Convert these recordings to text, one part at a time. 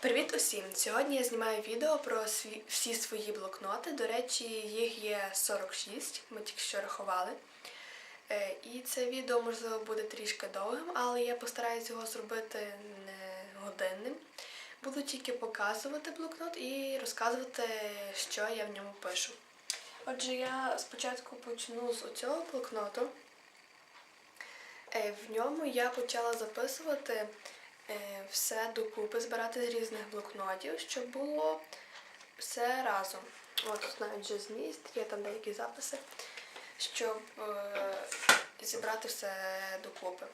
Привіт усім! Сьогодні я знімаю відео про всі свої блокноти. До речі, їх є 46, ми тільки що рахували. Е, І це відео, можливо, буде трішки довгим, але я постараюсь його зробити не годинним. Буду тільки показувати блокнот і розказувати, що я в ньому пишу. Отже, я спочатку почну з цього блокноту. Е, В ньому я почала записувати все докупи, збирати з різних блокнотів, щоб було все разом. От тут навіть вже зміст, є там деякі записи, щоб е, зібрати все докупи.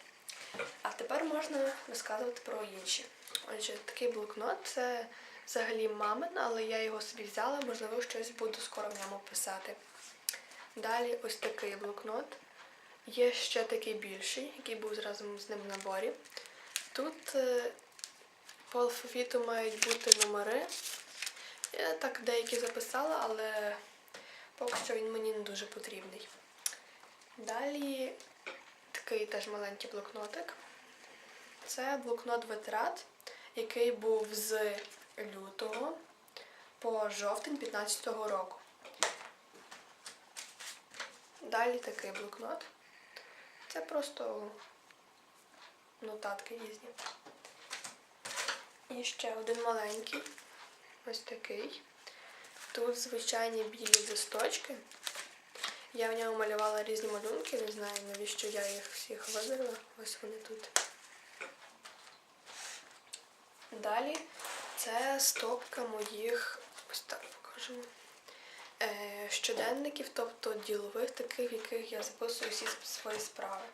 А тепер можна розказувати про інші. Отже, такий блокнот це взагалі мамин, але я його собі взяла, можливо, щось буду скоро в ньому писати. Далі ось такий блокнот. Є ще такий більший, який був разом з ним в наборі. Тут е, по алфавіту мають бути номери. Я так деякі записала, але поки що він мені не дуже потрібний. Далі такий теж маленький блокнотик. Це блокнот витрат, який був з лютого по жовтень 2015 року. Далі такий блокнот. Це просто нотатки різні. І ще один маленький, ось такий. Тут звичайні білі листочки. Я в ньому малювала різні малюнки, не знаю, навіщо я їх всіх вибрала. Ось вони тут. Далі це стопка моїх, ось так покажемо, щоденників, тобто ділових таких, в яких я записую всі свої справи.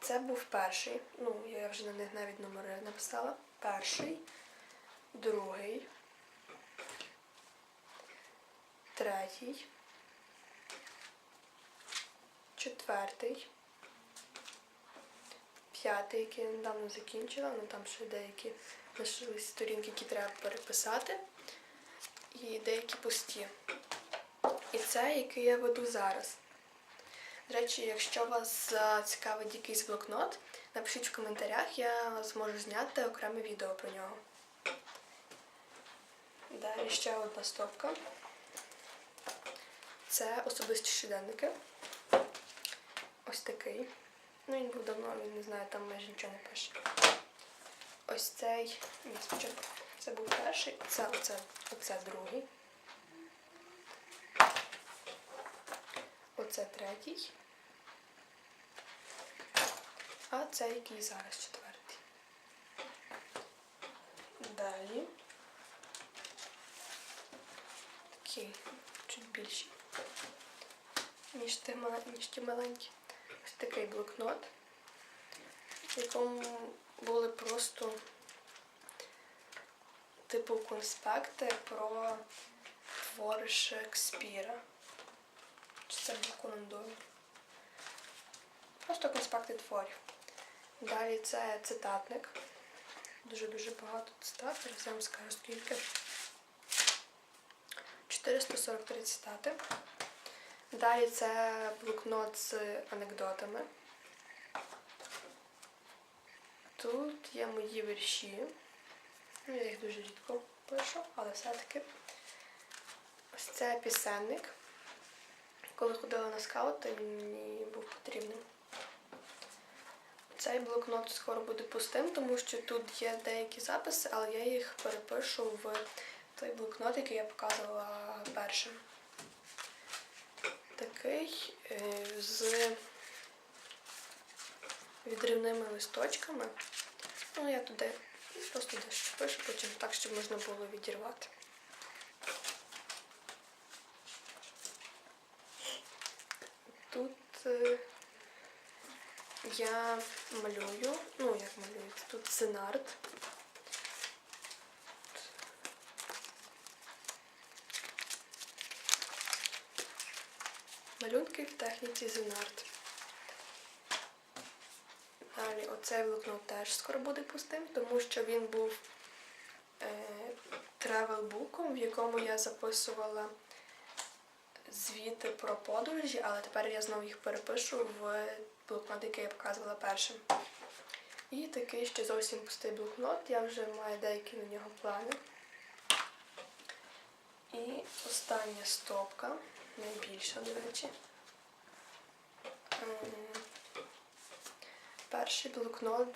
Це був перший, ну я вже на них навіть номери написала. Перший, другий, третій, четвертий, п'ятий, який я недавно закінчила, ну там ще деякі лишились сторінки, які треба переписати, і деякі пусті. І це, який я веду зараз. До речі, якщо вас зацікавить якийсь блокнот, напишіть в коментарях, я зможу зняти окреме відео про нього. Далі ще одна стопка. Це особисті щоденники. Ось такий. Ну, він був давно, він не знаю, там майже нічого не пише. Ось цей. Спочатку. Це був перший, це оце, оце другий. Оце третій. А це який зараз четвертий. Далі. Такий чуть більший. Ніж ті, ніж ті маленькі. Ось такий блокнот, в якому були просто типу конспекти про твори Шекспіра. Чи це Дойль? Просто конспекти творів. Далі це цитатник. Дуже-дуже багато цитат. Зараз я вам скажу скільки. 443 цитати. Далі це блокнот з анекдотами. Тут є мої вірші. Я їх дуже рідко пишу, але все-таки. Ось це пісенник. Коли ходила на скаути, мені був потрібним. Цей блокнот скоро буде пустим, тому що тут є деякі записи, але я їх перепишу в той блокнот, який я показувала першим. Такий е, з відривними листочками. Ну, я туди просто дещо пишу, потім так, щоб можна було відірвати. Тут е, я малюю, ну як малюю, тут сценарт. Малюнки в техніці Зенарт. Далі оцей блокнот теж скоро буде пустим, тому що він був е, тревел-буком, в якому я записувала звіти про подорожі, але тепер я знову їх перепишу в блокнот, який я показувала першим. І такий ще зовсім пустий блокнот. Я вже маю деякі на нього плани. І остання стопка, найбільша, до речі. Перший блокнот,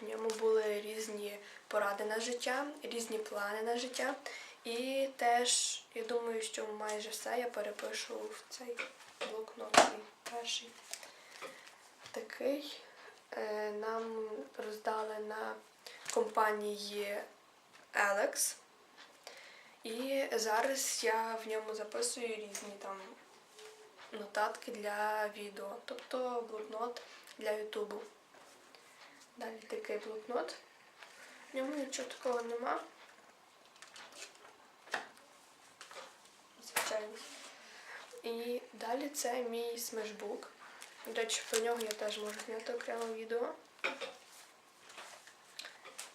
в ньому були різні поради на життя, різні плани на життя. І теж, я думаю, що майже все я перепишу в цей блокнот перший. Такий е, нам роздали на компанії Alex. І зараз я в ньому записую різні там нотатки для відео, тобто блокнот для Ютубу. Далі такий блокнот. В ньому нічого такого нема. Звичайно. І далі це мій смешбук. До речі, про нього я теж можу зняти окреме відео.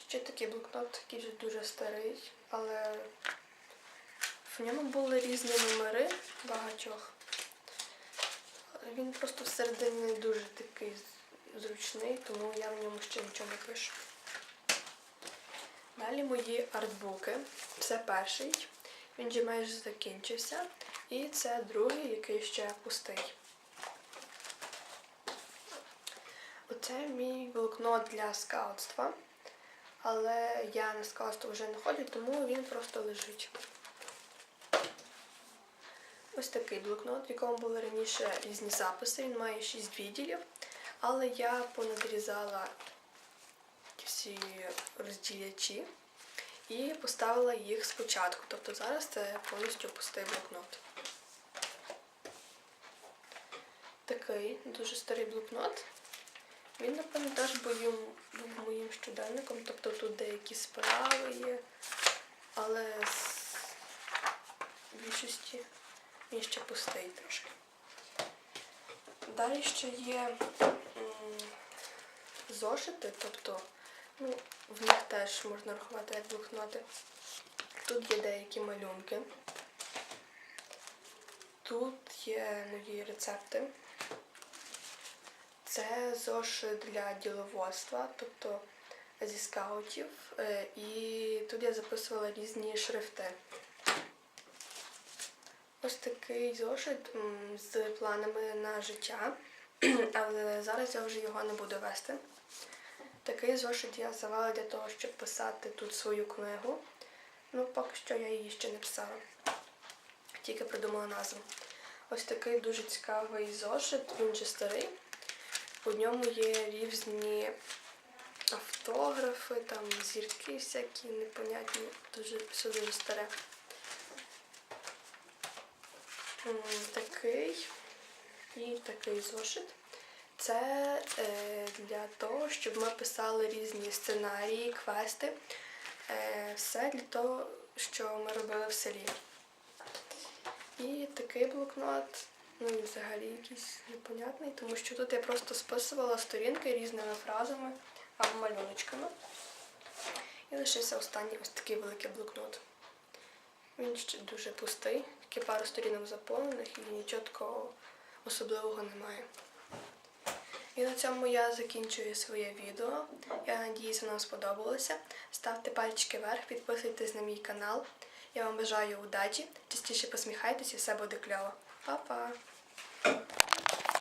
Ще такий блокнот, який вже дуже старий, але в ньому були різні номери багатьох. Він просто всередині дуже такий зручний, тому я в ньому ще нічого не пишу. Далі мої артбуки. Це перший. Він вже майже закінчився. І це другий, який ще пустий. Оце мій блокнот для скаутства. Але я на скаутство вже не ходжу, тому він просто лежить. Ось такий блокнот, в якому були раніше різні записи. Він має 6 відділів, але я понадрізала всі розділячі і поставила їх спочатку. Тобто зараз це повністю пустий блокнот. Такий дуже старий блокнот. Він, напевно, теж був моїм щоденником, тобто тут деякі справи є, але з більшості він ще пустий трошки. Далі ще є зошити, тобто ну, в них теж можна рахувати як блокноти. Тут є деякі малюнки. Тут є мої рецепти. Це зошит для діловодства, тобто зі скаутів. Е, І тут я записувала різні шрифти. Ось такий зошит з планами на життя, але зараз я вже його не буду вести. Такий зошит я завела для того, щоб писати тут свою книгу. Ну, поки що я її ще не писала, тільки придумала назву. Ось такий дуже цікавий зошит, він же старий. У ньому є різні автографи, там зірки всякі непонятні, дуже все дуже старе. Такий і такий зошит. Це е, для того, щоб ми писали різні сценарії, квести. Е, все для того, що ми робили в селі. І такий блокнот, ну він взагалі якийсь непонятний, тому що тут я просто списувала сторінки різними фразами або малюночками. І лишився останній ось такий великий блокнот. Він ще дуже пустий, тільки пару сторінок заповнених і нічого такого особливого немає. І на цьому я закінчую своє відео. Я надіюсь, воно сподобалося. Ставте пальчики вверх, підписуйтесь на мій канал. Я вам бажаю удачі, частіше посміхайтеся все буде кльово. Па-па!